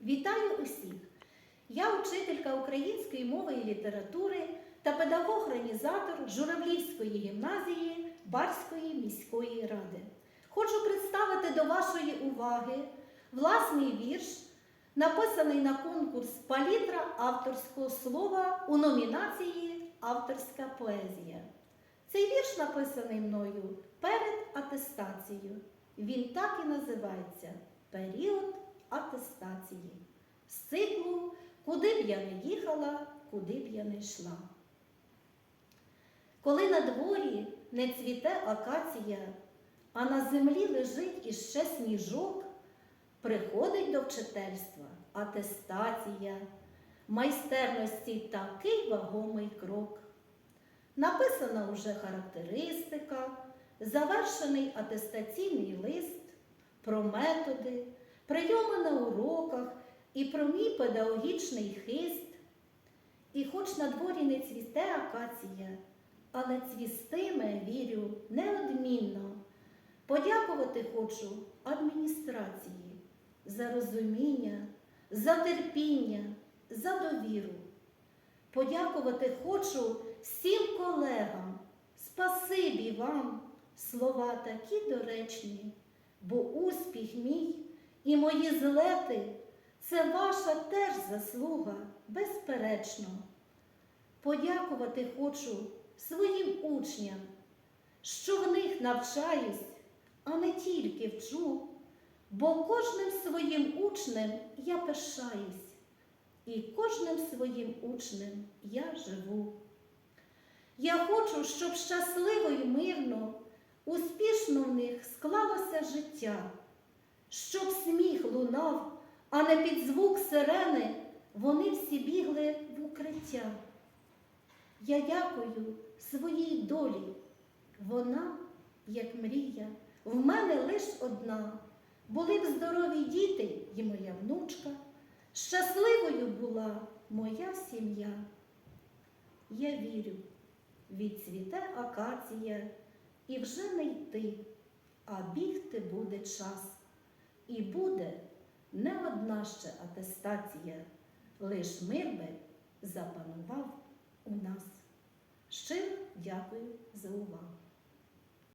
Вітаю усіх! Я учителька української мови і літератури та педагог-організатор Журавлівської гімназії Барської міської ради. Хочу представити до вашої уваги власний вірш, написаний на конкурс Палітра авторського слова у номінації Авторська поезія. Цей вірш написаний мною перед атестацією. Він так і називається Період. З Куди б я не їхала, куди б я не йшла. Коли на дворі не цвіте акація, а на землі лежить іще сніжок, приходить до вчительства атестація, майстерності такий вагомий крок. Написана уже характеристика, завершений атестаційний лист про методи, прийоми на уроках і про мій педагогічний хист. І хоч на дворі не цвіте акація, але цвістиме, вірю, неодмінно. Подякувати хочу адміністрації за розуміння, за терпіння, за довіру. Подякувати хочу всім колегам, спасибі вам, слова такі доречні, бо успіх мій і мої злети це ваша теж заслуга, безперечно. Подякувати хочу своїм учням, що в них навчаюсь, а не тільки вчу, бо кожним своїм учнем я пишаюсь, і кожним своїм учнем я живу. Я хочу, щоб щасливо й мирно, успішно в них склалося життя, щоб сміх лунав, а не під звук сирени вони всі бігли в укриття. Я дякую своїй долі, вона, як мрія, в мене лиш одна. Були б здорові діти і моя внучка, щасливою була моя сім'я. Я вірю, відцвіте акація, і вже не йти, а бігти буде час. І буде одна ще атестація, лиш мир би запанував у нас. Щиро дякую за увагу.